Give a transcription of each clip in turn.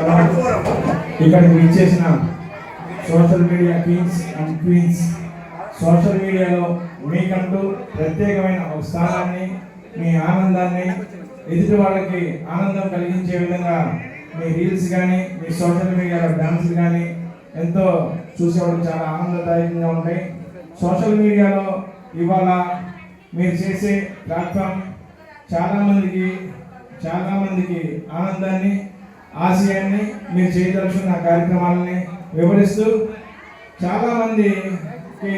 ఇక్కడికి విచ్చేసిన social media queens and queens. Social మీడియాలో మీకంటూ ప్రత్యేకమైన ఒక స్థానాన్ని మీ ఆనందాన్ని ఎదుటి వాళ్ళకి ఆనందం కలిగించే విధంగా మీ రీల్స్ కానీ మీ సోషల్ మీడియాలో డాన్సులు కానీ ఎంతో చూసేవాళ్ళు చాలా ఆనందదాయకంగా ఉంటాయి. సోషల్ మీడియాలో ఇవాళ మీరు చేసే ప్లాట్ఫామ్ చాలామందికి చాలామందికి ఆనందాన్ని ఆశయాన్ని మీరు చేయదలుచుకున్న కార్యక్రమాలని వివరిస్తూ చాలామందికి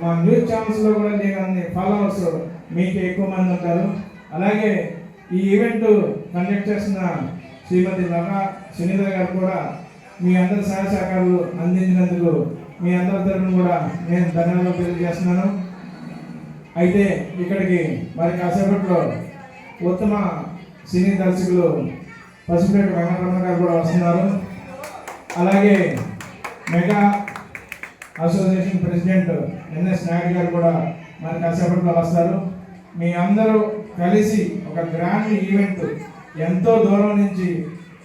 మా న్యూస్ ఛానల్స్లో కూడా నేను ఫాలోవర్స్ మీకు ఎక్కువ మంది ఉంటారు. అలాగే ఈ ఈవెంట్ కండక్ట్ చేస్తున్న శ్రీమతి లగా సునీత గారు కూడా మీ అందరి సహాయ సహకారాలు అందించినందుకు మీ అందరి తరఫున కూడా నేను ధన్యవాదాలు తెలియజేస్తున్నాను. అయితే ఇక్కడికి మరి కాసేపట్లో ఉత్తమ సినీ దర్శకులు పసుపేట వెంకటరమణ గారు కూడా వస్తున్నారు. అలాగే mega association president N S Naidu garu కూడా మరి కాసేపట్లో వస్తారు. మీ అందరూ కలిసి ఒక గ్రాండ్ ఈవెంట్ ఎంతో దూరం నుంచి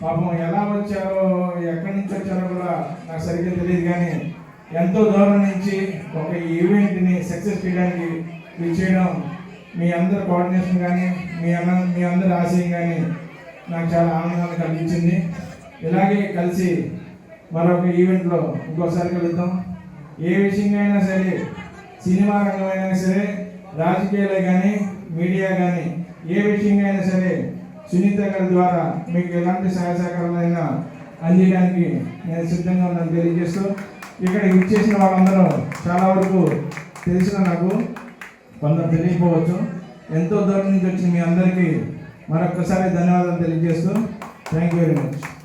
పాపం ఎలా వచ్చారో ఎక్కడి నుంచి వచ్చారో కూడా నాకు సరిగ్గా తెలియదు కానీ ఎంతో దూరం నుంచి ఒక ఈవెంట్ని సక్సెస్ చేయడానికి ఇది చేయడం మీ అందరి కోఆర్డినేషన్ కానీ మీ అన్న మీ అందరి ఆశయం కానీ నాకు చాలా ఆనందాన్ని కలిగించింది. ఇలాగే కలిసి మరొక ఈవెంట్లో ఇంకోసారి కలుద్దాం. ఏ విషయంగా అయినా సరే సినిమా రంగమైనా సరే రాజకీయాలే కానీ మీడియా కానీ ఏ విషయంగా అయినా సరే సునీత గారి ద్వారా మీకు ఎలాంటి సహాయ సహకారాలైనా అందించడానికి నేను సిద్ధంగా ఉన్నాను తెలియజేస్తూ ఇక్కడ ఇచ్చేసిన వాళ్ళందరూ చాలా వరకు తెలిసిన నాకు కొందరు తెలియకపోవచ్చు. ఎంతో దూరం నుంచి వచ్చిన మీ అందరికీ మరొకసారి ధన్యవాదాలు తెలియజేస్తూ థ్యాంక్ యూ వెరీ మచ్